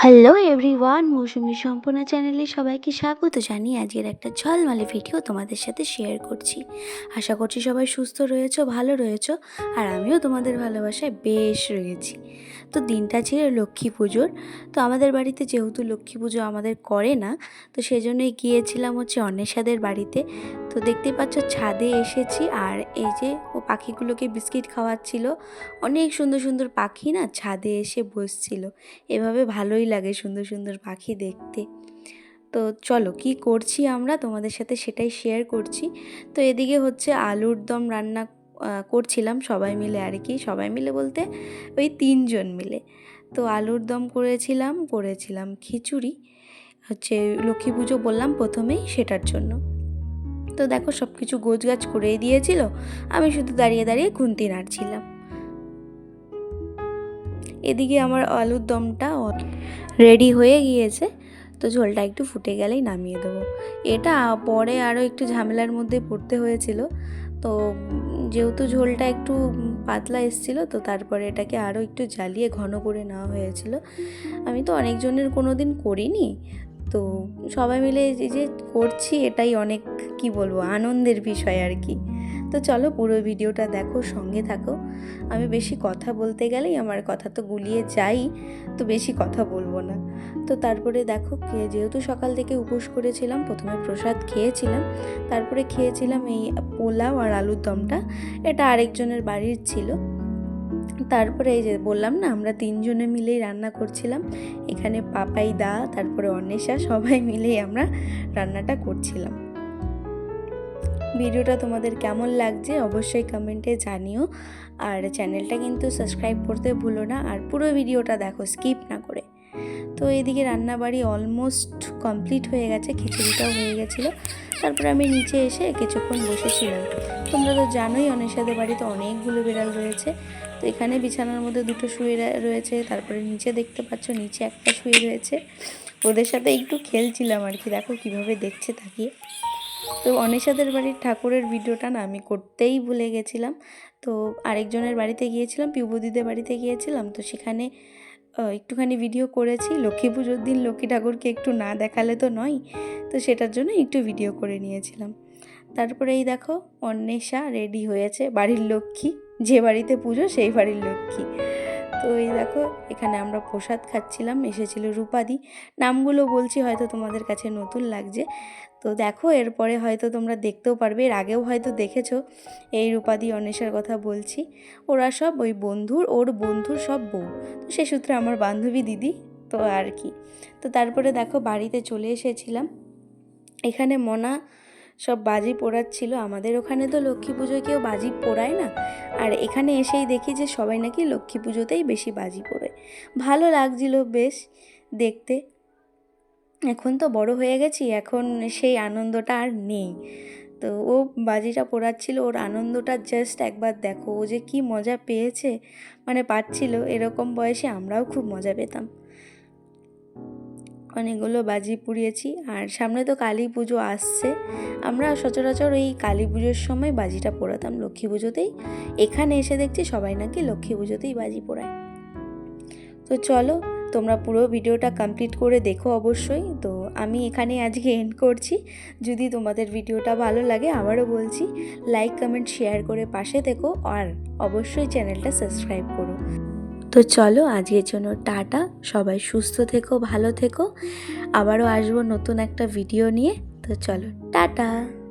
Hello everyone মৌসুমী সম্পূর্ণ চ্যানেলে সবাইকে স্বাগত জানিয়ে আজকের একটা ঝলমালে ভিডিও তোমাদের সাথে শেয়ার করছি। আশা করছি সবাই সুস্থ রয়েছো, ভালো রয়েছো, আর আমিও তোমাদের ভালোবাসায় বেশ রয়েছি। তো দিনটা ছিল লক্ষ্মী পুজোর, তো আমাদের বাড়িতে যেহেতু লক্ষ্মী পুজো আমাদের করে না, তো সেজন্যই গিয়েছিলাম হচ্ছে অন্বেষাদের বাড়িতে। তো দেখতেই পাচ্ছ ছাদে এসেছি, আর এই যে ও পাখিগুলোকে বিস্কিট খাওয়াচ্ছিল, অনেক সুন্দর সুন্দর পাখি না ছাদে এসে বসছিল। এভাবে ভালোই লাগে সুন্দর সুন্দর পাখি দেখতে। তো চলো কি করছি আমরা? তোমাদের সাথে সেটাই শেয়ার করছি। তো এদিকে হচ্ছে আলুর দম রান্না করছিলাম সবাই মিলে আর কি। সবাই মিলে বলতে ওই তিনজন মিলে। তো আলুর দম করেছিলাম করেছিলাম খিচুড়ি। হচ্ছে লক্ষ্মী পুজো বললাম প্রথমেই সেটার জন্য। তো দেখো সব কিছু গোছগাছ করেই দিয়েছিল। আমি শুধু দাঁড়িয়ে দাঁড়িয়ে খুন্তি নাড়ছিলাম। এদিকে আমার আলুর দমটা রেডি হয়ে গিয়েছে, তো ঝোলটা একটু ফুটে গেলেই নামিয়ে দেবো। এটা পরে আরও একটু ঝামেলার মধ্যে পড়তে হয়েছিল, তো যেহেতু ঝোলটা একটু পাতলা এসেছিল, তো তারপরে এটাকে আরও একটু জ্বালিয়ে ঘন করে নেওয়া হয়েছিল। আমি তো অনেকজনের কোনো দিন করিনি, তো সবাই মিলে এই যে করছি, এটাই অনেক, কি বলব, আনন্দের বিষয় আর কি। তো চলো পুরো ভিডিওটা দেখো, সঙ্গে থাকো। আমি বেশি কথা বলতে গেলেই আমার কথা তো গুলিয়ে যাই, তো বেশি কথা বলব না। তো তারপরে দেখো যেহেতু সকাল থেকে উপোস করেছিলাম, প্রথমে প্রসাদ খেয়েছিলাম, তারপরে খেয়েছিলাম এই পোলাও আর আলুর দমটা। এটা আরেকজনের বাড়ির ছিল। তারপরে এই যে বললাম না, আমরা তিনজনে মিলেই রান্না করছিলাম। এখানে পাপাই দা, তারপরে অন্বেষা, সবাই মিলেই আমরা রান্নাটা করছিলাম। ভিডিওটা তোমাদের কেমন লাগছে অবশ্যই কমেন্টে জানিও। আর চ্যানেলটা কিন্তু সাবস্ক্রাইব করতে ভুলো না, আর পুরো ভিডিওটা দেখো, স্কিপ না করে। তো এদিকে রান্নাবাড়ি অলমোস্ট কমপ্লিট হয়ে গেছে, খিচুড়িটাও হয়ে গেছিল। তারপরে আমি নিচে এসে কিছুক্ষণ বসেছিলাম। তোমরা তো জানোই অনেশাদের বাড়িতে অনেকগুলো বিড়াল রয়েছে। তো এখানে বিছানার মধ্যে দুটো শুয়ে রয়েছে, তারপরে নিচে দেখতে পাচ্ছ নিচে একটা শুয়ে রয়েছে। ওদের সাথে একটু খেলছিলাম আর কি, দেখো কীভাবে দেখছে তাকিয়ে। তো অনেশাদের বাড়ির ঠাকুরের ভিডিওটা না আমি করতেই ভুলে গেছিলাম। তো আরেকজনের বাড়িতে গিয়েছিলাম পিউবদিদের বাড়িতে গিয়েছিলাম। তো সেখানে একটুখানি ভিডিও করেছি। লক্ষ্মী পুজোর দিন লক্ষ্মী ঠাকুরকে একটু না দেখালে তো নয়, তো সেটার জন্য একটু ভিডিও করে নিয়েছিলাম। তারপরে এই দেখো অন্বেষা রেডি হয়েছে, বাড়ির লক্ষ্মী, যে বাড়িতে পুজো সেই বাড়ির লক্ষ্মী। তো এই দেখো, এখানে আমরা প্রসাদ খাচ্ছিলাম, এসেছিল রূপাদি। নামগুলো বলছি হয়তো তোমাদের কাছে নতুন লাগছে। তো দেখো, এরপরে হয়তো তোমরা দেখতেও পারবে, এর আগেও হয়তো দেখেছ, এই রূপাদি অন্বেষার কথা বলছি। ওরা সব ওই বন্ধুর, ওর বন্ধুর সব বউ। তো সে সূত্রে আমার বান্ধবী দিদি, তো আর কি। তো তারপরে দেখো, বাড়িতে চলে এসেছিলাম। এখানে মনা সব বাজি পোড়াচ্ছিল। আমাদের ওখানে তো লক্ষ্মী পুজোয় কেউ বাজি পোড়ায় না। আর এখানে এসেই দেখি যে সবাই নাকি লক্ষ্মী পুজোতেই বেশি বাজি পোড়ে। ভালো লাগছিল বেশ দেখতে। এখন তো বড় হয়ে গেছি, এখন সেই আনন্দটা আর নেই। তো ও বাজিটা পোড়াচ্ছিল, ওর আনন্দটা জাস্ট একবার দেখো। ও যে কি মজা পেয়েছে মানে পাচ্ছিল। এরকম বয়সে আমরাও খুব মজা পেতাম। অনেকগুলো বাজি পুড়িয়েছি আর সামনে তো কালী পুজো আসছে। আমরা সচরাচর ওই কালী পুজোর সময় বাজিটা পোড়াতাম লক্ষ্মী পুজোতেই। এখানে এসে দেখছি সবাই নাকি লক্ষ্মী পুজোতেই বাজি পোড়ায়। তো চলো, তোমরা পুরো ভিডিওটা কমপ্লিট করে দেখো অবশ্যই। তো আমি এখানে আজকে এন্ড করছি। যদি তোমাদের ভিডিওটা ভালো লাগে আবারও বলছি লাইক কমেন্ট শেয়ার করে পাশে থেকো আর অবশ্যই চ্যানেলটা সাবস্ক্রাইব করো। তো চলো আজকের জন্য টাটা। সবাই সুস্থ থেকো, ভালো থেকো। আবারও আসব নতুন একটা ভিডিও নিয়ে। তো চলো, টাটা।